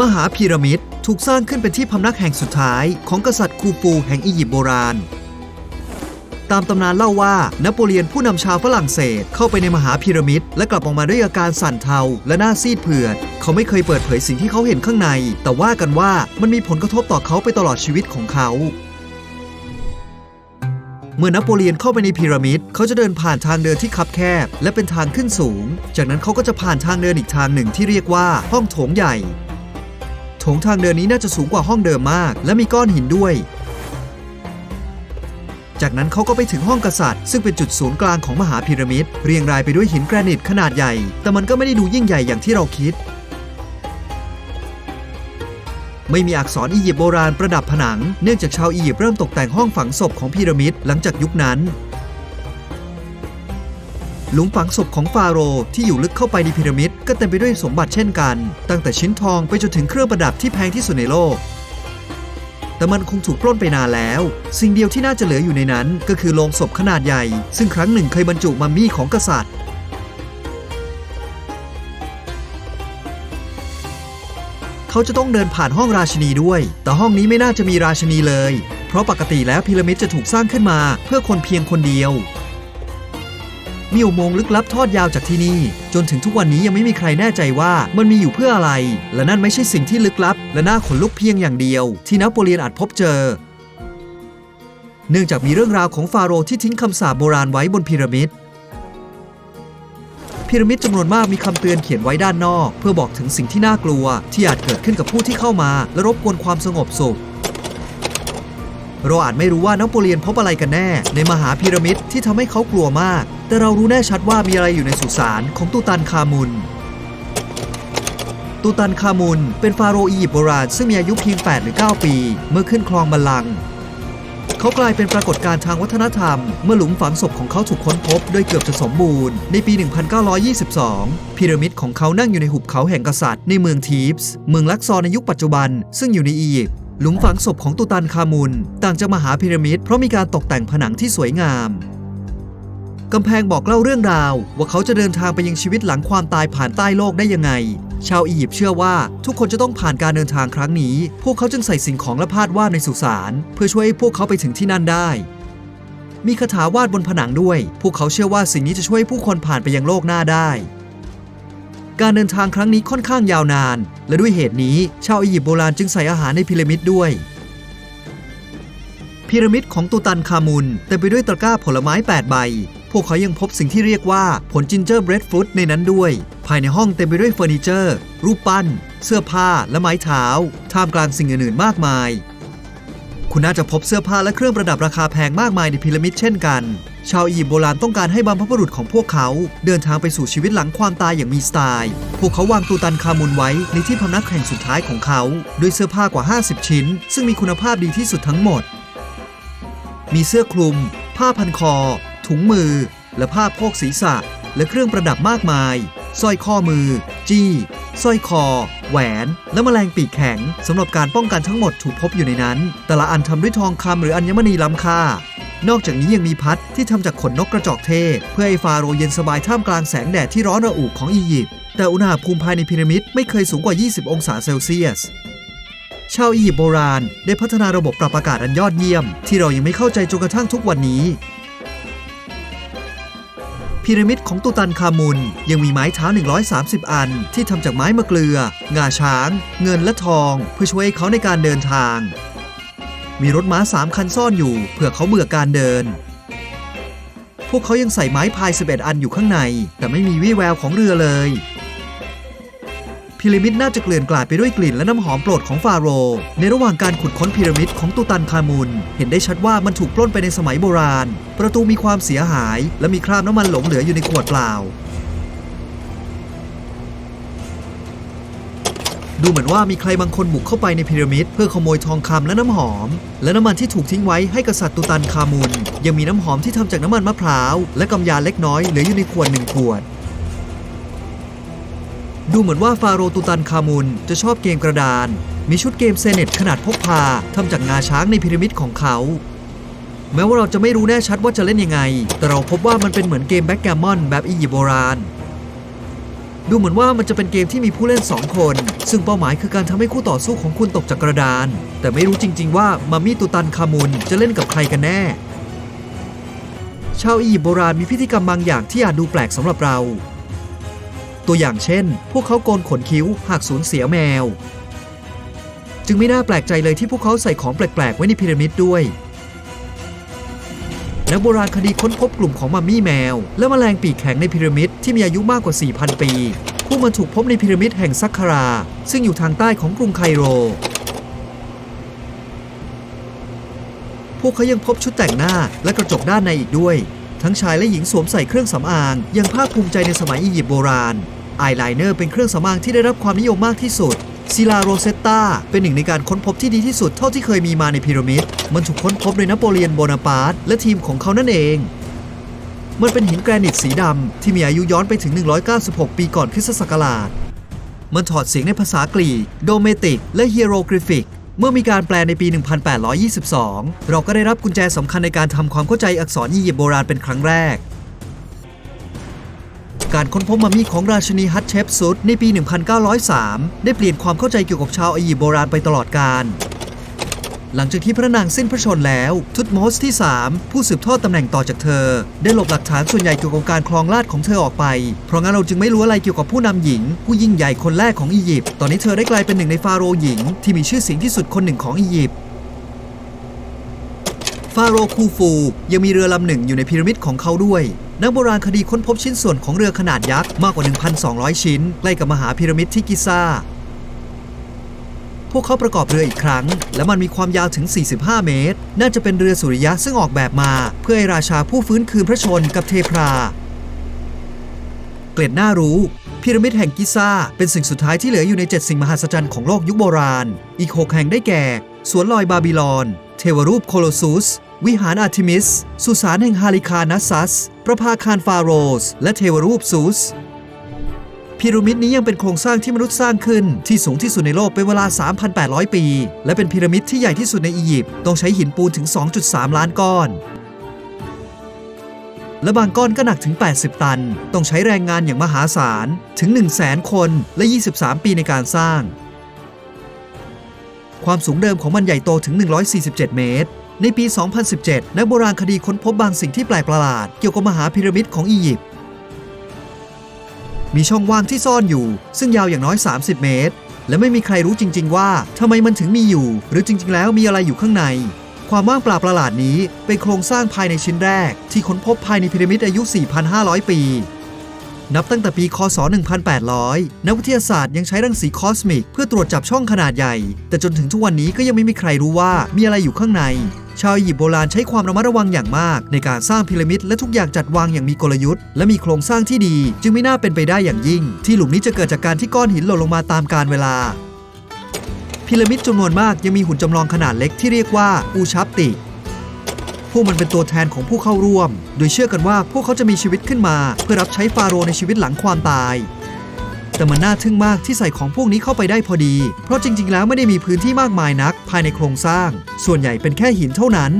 มหาพีระมิดถูกสร้างขึ้นเป็นที่พำนักแห่งสุดท้ายของกษัตริย์คูฟูแห่งอียิปต์โบราณ ตามตำนานเล่าว่านโปเลียนผู้นำชาวฝรั่งเศสเข้าไปในมหาพีระมิดและกลับออกมาด้วยอาการสั่นเทาและหน้าซีดเผือด เขาไม่เคยเปิดเผยสิ่งที่เขาเห็นข้างใน แต่ว่ากันว่ามันมีผลกระทบต่อเขาไปตลอดชีวิตของเขาเมื่อนโปเลียนเข้าไปในพีระมิด เขาจะเดินผ่านทางเดินที่คับแคบ และเป็นทางขึ้นสูง จากนั้นเขาก็จะผ่านทางเดินอีกทางหนึ่งที่เรียกว่าห้องโถงใหญ่ โถงทางเดินนี้น่าจะสูงกว่าห้องเดิมมาก และมีก้อนหินด้วย จากนั้นเขาก็ไปถึงห้องกษัตริย์ ซึ่งเป็นจุดศูนย์กลางของมหาพีระมิด เรียงรายไปด้วยหินแกรนิตขนาดใหญ่ แต่มันก็ไม่ได้ดูยิ่งใหญ่อย่างที่เราคิด ไม่มีอักษรอียิปต์โบราณประดับผนัง เนื่องจากชาวอียิปต์เริ่มตกแต่งห้องฝังศพของพีระมิดหลังจากยุคนั้น หลุมฝังศพของฟาโรห์ที่อยู่ลึกเข้าไปในพีระมิดก็เต็มไปด้วยสมบัติเช่นกัน ตั้งแต่ชิ้นทองไปจนถึงเครื่องประดับที่แพงที่สุดในโลก แต่มันคงถูกปล้นไปนานแล้ว สิ่งเดียวที่น่าจะเหลืออยู่ในนั้น ก็คือโลงศพขนาดใหญ่ ซึ่งครั้งหนึ่งเคยบรรจุมัมมี่ของกษัตริย์ เขาจะต้องเดินผ่านห้องราชินีด้วย แต่ห้องนี้ไม่น่าจะมีราชินีเลย เพราะปกติแล้วพีระมิดจะถูกสร้างขึ้นมา เพื่อคนเพียงคนเดียว มีอุโมงค์ลึกลับทอดยาวจากที่นี่ จนถึงทุกวันนี้ยังไม่มีใครแน่ใจว่ามันมีอยู่เพื่ออะไร และนั่นไม่ใช่สิ่งที่ลึกลับ และน่าขนลุกเพียงอย่างเดียว ที่นโปเลียนอาจพบเจอ เนื่องจากมีเรื่องราวของฟาโรห์ที่ทิ้งคำสาปโบราณไว้บนพีระมิดพีระมิดจำนวนมากมีคำเตือนเขียนไว้ด้านนอก เพื่อบอกถึงสิ่งที่น่ากลัว ที่อาจเกิดขึ้นกับผู้ที่เข้ามา และรบกวนความสงบสุขเราอาจไม่รู้ว่านโปเลียนพบอะไรกันแน่ ในมหาพีระมิดที่ทำให้เขากลัวมาก แต่เรารู้แน่ชัดว่ามีอะไรอยู่ในสุสานของตูตันคามุน ตูตันคามุนเป็นฟาโรห์อียิปต์โบราณซึ่งมีอายุเพียง 8 หรือ 9 ปี เมื่อขึ้นครองบัลลังก์เขากลายเป็นปรากฏการณ์ทางวัฒนธรรม เมื่อหลุมฝังศพของเขาถูกค้นพบ โดยเกือบจะสมบูรณ์ในปี 1922 พีระมิดของเขานั่งอยู่ในหุบเขาแห่งกษัตริย์ในเมืองทีฟส์เมืองลักซอในยุคปัจจุบัน ซึ่งอยู่ในอียิปต์หลุมฝังศพของตูตันคามุน ต่างจากมหาพีระมิดเพราะมีการตกแต่งผนังที่สวยงาม กำแพงบอกเล่าเรื่องราว ว่าเขาจะเดินทางไปยังชีวิตหลังความตายผ่านใต้โลกได้ยังไง ชาวอียิปต์เชื่อว่าทุกคนจะต้องผ่านการเดินทางครั้งนี้ พวกเขาจึงใส่สิ่งของและพาดวาดในสุสานเพื่อช่วยให้พวกเขาไปถึงที่นั่นได้ มีคาถาวาดบนผนังด้วย พวกเขาเชื่อว่าสิ่งนี้จะช่วยผู้คนผ่านไปยังโลกหน้าได้ การเดินทางครั้งนี้ค่อนข้างยาวนาน และด้วยเหตุนี้ ชาวอียิปต์โบราณจึงใส่อาหารในพีระมิดด้วยพีระมิดของตูตันคามุนเต็มไปด้วยตะกร้าผลไม้ 8 ใบ พวกเขายังพบสิ่งที่เรียกว่าผลจินเจอร์เบรดฟรุตในนั้นด้วย ภายในห้องเต็มไปด้วยเฟอร์นิเจอร์ รูปปั้น เสื้อผ้าและไม้เท้า ท่ามกลางสิ่งอื่นๆมากมาย คุณน่าจะพบเสื้อผ้าและเครื่องประดับราคาแพงมากมายในพีระมิดเช่นกัน ชาวอียิปต์โบราณต้องการให้บรรพบุรุษของพวกเขา เดินทางไปสู่ชีวิตหลังความตายอย่างมีสไตล์ พวกเขาวางตูตันคามุนไว้ในที่พำนักแห่งสุดท้ายของเขาด้วยเสื้อผ้ากว่า 50 ชิ้น ซึ่งมีคุณภาพดีที่สุดทั้งหมด มีเสื้อคลุม ผ้าพันคอ ถุงมือ และผ้าโพกศีรษะ และเครื่องประดับมากมายสร้อยข้อมือ จี้สร้อยคอ แหวน และแมลงปีกแข็งสำหรับการป้องกันทั้งหมดถูกพบอยู่ในนั้น แต่ละอันทำด้วยทองคำหรืออัญมณีล้ำค่า นอกจากนี้ยังมีพัดที่ทำจากขนนกกระจอกเทศ เพื่อให้ฟาโรห์เย็นสบายท่ามกลางแสงแดดที่ร้อนระอุของอียิปต์แต่อุณหภูมิภายในพีระมิดไม่เคยสูงกว่า 20 องศาเซลเซียสชาวอียิปต์โบราณได้พัฒนาระบบปรับอากาศอันยอดเยี่ยม ที่เรายังไม่เข้าใจจนกระทั่งทุกวันนี้ พีระมิดของตุตันคามุน ยังมีไม้เท้า 130 อัน ที่ทำจากไม้มะเกลือ งาช้าง เงินและทอง เพื่อช่วยเขาในการเดินทาง มีรถม้าสามคันซ่อนอยู่เพื่อเขาเบื่อการเดิน พวกเขายังใส่ไม้พาย 11 อันอยู่ข้างใน แต่ไม่มีวี่แววของเรือเลย พีระมิดน่าจะเกลื่อนกลาดไปด้วยกลิ่นและน้ำหอมโปรดของฟาโรห์ในระหว่างการขุดค้นพีระมิดของตูตันคามุน เห็นได้ชัดว่ามันถูกปล้นไปในสมัยโบราณ ประตูมีความเสียหาย และมีคราบน้ำมันหลงเหลืออยู่ในขวดเปล่า ดูเหมือนว่ามีใครบางคนบุกเข้าไปในพีระมิดเพื่อขโมยทองคำและน้ำหอม และน้ำมันที่ถูกทิ้งไว้ให้กษัตริย์ตูตันคามุน ยังมีน้ำหอมที่ทำจากน้ำมันมะพร้าวและกำยาเล็กน้อยเหลืออยู่ในขวดหนึ่งขวด ดูเหมือนว่าฟาโรห์ตูตันคามุนจะชอบเกมกระดาน มีชุดเกมเซเนตขนาดพกพาทำจากงาช้างในพีระมิดของเขา แม้ว่าเราจะไม่รู้แน่ชัดว่าจะเล่นยังไง แต่เราพบว่ามันเป็นเหมือนเกมแบ็กแกมมอนแบบอียิปต์โบราณ ดูเหมือนว่ามันจะเป็นเกมที่มีผู้เล่น 2 คน ซึ่งเป้าหมายคือการทำให้คู่ต่อสู้ของคุณตกจากกระดาน แต่ไม่รู้จริง ๆ ว่ามามี่ตูตันคามุนจะเล่นกับใครกันแน่ชาวอียิปต์โบราณมีพิธีกรรมบางอย่างที่อาจดูแปลกสำหรับเรา ตัวอย่างเช่น พวกเขาโกนขนคิ้วหากสูญเสียแมว จึงไม่น่าแปลกใจเลยที่พวกเขาใส่ของแปลกๆ ไว้ในพีระมิดด้วยนักโบราณคดีค้นพบกลุ่มของมัมมี่แมว และแมลงปีกแข็งในพีระมิดที่มีอายุมากกว่า 4,000 ปี พวกมันถูกพบในพีระมิดแห่งซักคารา ซึ่งอยู่ทางใต้ของกรุงไคโร พวกเขายังพบชุดแต่งหน้าและกระจกด้านในอีกด้วย ทั้งชายและหญิงสวมใส่เครื่องสำอาง ยังภาคภูมิใจในสมัยอียิปต์โบราณ อายไลเนอร์เป็นเครื่องสำอางที่ได้รับความนิยมมากที่สุดซิลาโรเซตตาเป็นหนึ่งในการค้นพบที่ดีที่สุดเท่าที่เคยมีมาในพีระมิด มันถูกค้นพบโดยนโปเลียนโบนาปาร์ตและทีมของเขานั่นเอง มันเป็นหินแกรนิตสีดำที่มีอายุย้อนไปถึง 196 ปีก่อนคริสตศักราช มันถอดเสียงในภาษากรีก โดเมติก และเฮีโรกริฟิก เมื่อมีการแปลในปี 1822 เราก็ได้รับกุญแจสำคัญในการทำความเข้าใจอักษรอียิปต์โบราณเป็นครั้งแรก การค้นพบมัมมี่ของราชินีฮัตเชปซุดในปี 1903 ได้เปลี่ยนความเข้าใจเกี่ยวกับชาวอียิปต์โบราณไปตลอดกาลหลังจากที่พระนางสิ้นพระชนแล้ว ทุตโมสที่ 3 ผู้สืบทอดตำแหน่งต่อจากเธอ ได้หลบหลักฐานส่วนใหญ่เกี่ยวกับการครองราชของเธอออกไป เพราะงั้นเราจึงไม่รู้อะไรเกี่ยวกับผู้นำหญิง ผู้ยิ่งใหญ่คนแรกของอียิปต์ตอนนี้เธอได้กลายเป็นหนึ่งในฟาโรห์หญิง ที่มีชื่อเสียงที่สุดคนหนึ่งของอียิปต์ฟาโรห์คูฟูยังมีเรือลำหนึ่งอยู่ในพีระมิดของเขาด้วย นักโบราณคดีค้นพบชิ้นส่วนของเรือขนาดยักษ์มากกว่า 1,200 ชิ้น ใกล้กับมหาพีระมิดที่กิซ่าพวกเขาประกอบเรืออีกครั้ง และมันมีความยาวถึง 45 เมตร น่าจะเป็นเรือสุริยะซึ่งออกแบบมา เพื่อให้ราชาผู้ฟื้นคืนพระชนกับเทพรา เกล็ดน่ารู้ พีระมิดแห่งกิซ่าเป็นสิ่งสุดท้ายที่เหลืออยู่ใน 7 สิ่งมหัศจรรย์ของโลกยุคโบราณ อีก 6 แห่งได้แก่ สวนลอยบาบิลอน เทวรูปโคโลซุส วิหารอาร์ทิมิส สุสานแห่งฮาริคานัสซัส ประภาคารฟาโรส และเทวรูปซูสพีระมิดนี้ยังเป็นโครงสร้างที่มนุษย์สร้างขึ้น ที่สูงที่สุดในโลกเป็นเวลา 3,800 ปี และเป็นพีระมิดที่ใหญ่ที่สุดในอียิปต์ต้องใช้หินปูนถึง 2.3 ล้านก้อน และบางก้อนก็หนักถึง 80 ตัน ต้องใช้แรงงานอย่างมหาศาล ถึง 1 0 0 0 0แสนคนและ 23 ปีในการสร้าง ความสูงเดิมของมันใหญ่โตถึง 147 เมตร ในปี 2017 นักโบราณคดีค้นพบบางสิ่งที่แปลกประหลาด เกี่ยวกับมหาพีระมิดของอียิปต์ มีช่องว่างที่ซ่อนอยู่ ซึ่งยาวอย่างน้อย 30 เมตร และไม่มีใครรู้จริง ๆ ว่าทำไมมันถึงมีอยู่ หรือจริง ๆ แล้วมีอะไรอยู่ข้างใน ความว่างเปล่าประหลาดนี้เป็นโครงสร้างภายในชิ้นแรก ที่ค้นพบภายในพีระมิดอายุ 4,500 ปี นับตั้งแต่ปี คศ 1800 นักวิทยาศาสตร์ยังใช้รังสีคอสมิก เพื่อตรวจจับช่องขนาดใหญ่ แต่จนถึงทุกวันนี้ก็ยังไม่มีใครรู้ว่ามีอะไรอยู่ข้างใน ชาวอียิปต์โบราณใช้ความระมัดระวังอย่างมาก ในการสร้างพีระมิดและทุกอย่างจัดวางอย่างมีกลยุทธ์และมีโครงสร้างที่ดี จึงไม่น่าเป็นไปได้อย่างยิ่ง ที่หลุมนี้จะเกิดจากการที่ก้อนหินหล่นลงมาตามกาลเวลาพีระมิดจำนวนมากยังมีหุ่นจำลองขนาดเล็กที่เรียกว่าอูชัปติพวกมันเป็นตัวแทนของผู้เข้าร่วม โดยเชื่อกันว่าพวกเขาจะมีชีวิตขึ้นมา เพื่อรับใช้ฟาโรห์ในชีวิตหลังความตาย แต่มันน่าทึ่งมากที่ใส่ของพวกนี้เข้าไปได้พอดี เพราะจริง ๆ แล้วไม่ได้มีพื้นที่มากมายนัก ภายในโครงสร้าง ส่วนใหญ่เป็นแค่หินเท่านั้น